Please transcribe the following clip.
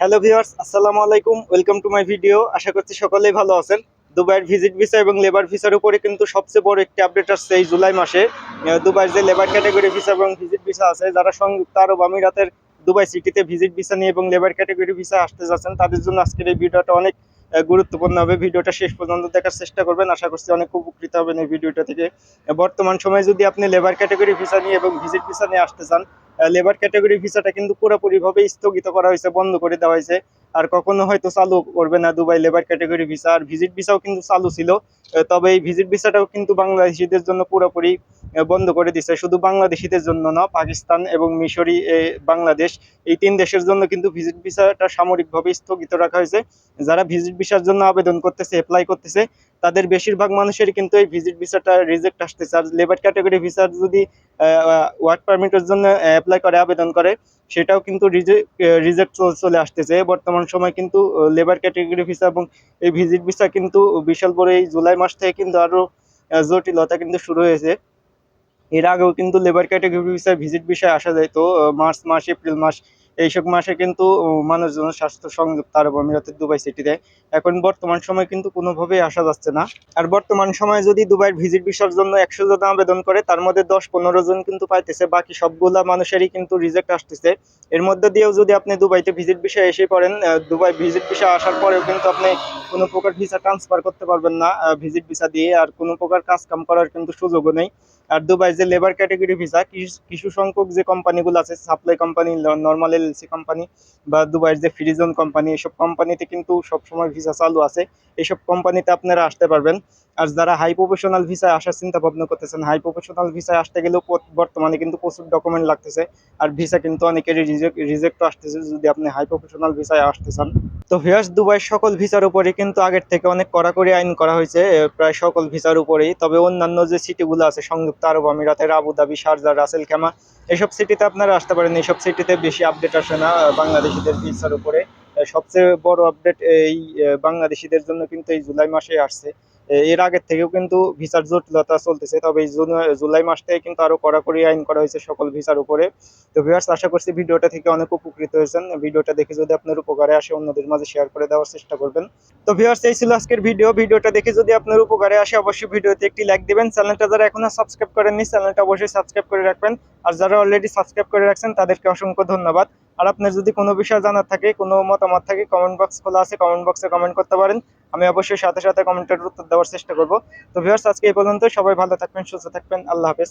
Hello viewers, আসসালামু আলাইকুম, welcome to my video. আশা করছি সকলেই ভালো আছেন। দুবাইয়ের ভিজিট ভিসা এবং লেবার ভিসার উপরে কিন্তু সবচেয়ে বড় একটি আপডেট আসছে এই জুলাই মাসে। দুবাইয়ের যে লেবার ক্যাটাগরি ভিসা এবং ভিজিট ভিসা আছে, যারা সংযুক্ত আরব আমিরাতের দুবাই সিটিতে ভিজিট ভিসা নিয়ে এবং লেবার ক্যাটাগরি ভিসা আসতে যাচ্ছেন, তাদের জন্য আজকের এই ভিডিওটা অনেক গুরুত্বপূর্ণ হবে। ভিডিওটা শেষ পর্যন্ত দেখার চেষ্টা করবেন। আশা করছি অনেক উপকৃত হবেন এই ভিডিওটা থেকে। বর্তমান সময়ে যদি আপনি লেবার ক্যাটাগরি ভিসা নিয়ে এবং ভিজিট ভিসা নিয়ে আসতে চান লেবার ক্যাটাগরি ভিসাটা কিন্তু পুরোপুরিভাবে স্থগিত করা হয়েছে, বন্ধ করে দেওয়া হয়েছে। আর কখনো হয়তো চালু করবে না দুবাই লেবার ক্যাটাগরি ভিসা আর ভিজিট ভিসাও কিন্তু চালু ছিল। তবে এই ভিজিট ভিসাটাও কিন্তু বাংলাদেশিদের জন্য পুরোপুরি বন্ধ করে দিছে। শুধু বাংলাদেশিদের জন্য না পাকিস্তান এবং মিশরি বাংলাদেশ এই তিন দেশের জন্য কিন্তু ভিজিট ভিসাটা সামরিকভাবে স্থগিত রাখা হয়েছে। যারা ভিজিট ভিসার জন্য আবেদন করতেছে অ্যাপ্লাই করতেছে তাদের বেশিরভাগ মানুষের কিন্তু এই ভিজিট ভিসাটা রিজেক্ট আসতেছে। আর লেবার ক্যাটাগরি ভিসার যদি ওয়ার্ক পারমিটের জন্য অ্যাপ্লাই করে আবেদন করে সেটাও কিন্তু রিজেক্ট চলে আসতেছে। বর্তমান সময় কিন্তু লেবার ক্যাটাগরি ভিসা এবং এই ভিজিট ভিসা কিন্তু বিশাল বড় এই জুলাই মাস থেকে কিন্তু আরও আহ, জটিলতা কিন্তু শুরু হয়েছে। এর আগেও কিন্তু লেবার ক্যাটাগরি ভিসা ভিজিট ভিসায় আসা যায়, তো মার্চ মাস, এপ্রিল মাস এইসব মাসে কিন্তু মানুষজন স্বাস্থ্য সংযুক্ত আরব আমিরাতের দুবাই সিটিতে এখন বর্তমান সময় কিন্তু কোনোভাবেই আসা যাচ্ছে না। আর বর্তমান সময়ে যদি দুবাইয়ের ভিজিট ভিসার জন্য একশো জন আবেদন করে, তার মধ্যে দশ পনেরো জন কিন্তু পাইতেছে, বাকি সবগুলা মানুষেরই কিন্তু রিজেক্ট আসতেছে। এর মধ্যে দিয়েও যদি আপনি দুবাইতে ভিজিট ভিসা এসে পড়েন দুবাই ভিজিট ভিসা আসার পরেও কিন্তু আপনি কোনো প্রকার ভিসা ট্রান্সফার করতে পারবেন না ভিজিট ভিসা দিয়ে, আর কোনো প্রকার কাজ কাম করার কিন্তু সুযোগও নেই। আর দুবাই যে লেবার ক্যাটাগরি ভিসা কিছু সংখ্যক যে কোম্পানিগুলো আছে supply company normal LC company বা দুবাইয়ের যে ফ্রিজন কোম্পানি এসব কোম্পানিতে কিন্তু সবসময় ভিসা চালু আছে। এইসব কোম্পানিতে আপনারা আসতে পারবেন। আর যারা হাই প্রফেশনাল ভিসায় আসার চিন্তা ভাবনা করতেছেন হাই প্রফেশনাল ভিসায় আসতে গেলেও বর্তমানে কিন্তু প্রচুর ডকুমেন্ট লাগতেছে। আর ভিসা কিন্তু অনেকেরই রিজেক্ট রিজেক্ট আসতেছে যদি আপনি হাই প্রফেশনাল ভিসায় আসতে চান। তো ভিয়াস দুবাই সকল ভিসার উপরে কিন্তু আগের থেকে অনেক কড়াকড়ি আইন করা হয়েছে প্রায় সকল ভিসার উপরেই। তবে অন্যান্য যে সিটিগুলো আছে, সংযুক্ত আরব আমিরাতের আবুধাবি, শারজা, রাসেল, খেমা এসব সিটিতে আপনারা আসতে পারেন। এইসব সিটিতে বেশি আপডেট আসে না বাংলাদেশিদের ভিসার উপরে। সবচেয়ে বড় আপডেট এই বাংলাদেশিদের জন্য কিন্তু এই জুলাই মাসে আসছে। এর আগের থেকেও কিন্তু ভিসার জটিলতা চলতেছে, তবে জুন- জুলাই মাস থেকে কিন্তু আরও কড়াকড়ি আইন করা হয়েছে সকল ভিসার উপরে। তো ভিউয়ার্স আশা করছি ভিডিওটা থেকে অনেক উপকৃত হয়েছেন। ভিডিওটা দেখে যদি আপনার উপকারে আসে, অন্যদের মাঝে শেয়ার করে দেওয়ার চেষ্টা করবেন। তো ভিউয়ার্স এই ছিল আজকের ভিডিও ভিডিওটা দেখে যদি আপনার উপকারে আসে, অবশ্যই ভিডিওতে একটি লাইক দিবেন। চ্যানেলটা যারা এখনও সাবস্ক্রাইব করেননি, চ্যানেলটা অবশ্যই সাবস্ক্রাইব করে রাখবেন। আর যারা অলরেডি সাবস্ক্রাইব করে রাখছেন, তাদেরকে অসংখ্য ধন্যবাদ। আর আপনার যদি কোনো বিষয় জানার থাকে, কোনো মতামত থাকে কমেন্ট বক্স খোলা আছে কমেন্ট বক্সে কমেন্ট করতে পারেন। আমি অবশ্যই সাথে সাথে কমেন্টের উত্তর দেওয়ার চেষ্টা করব। তো ভিউয়ার্স আজকে এই পর্যন্ত সবাই ভালো থাকবেন, সুস্থ থাকবেন। আল্লাহ হাফেজ।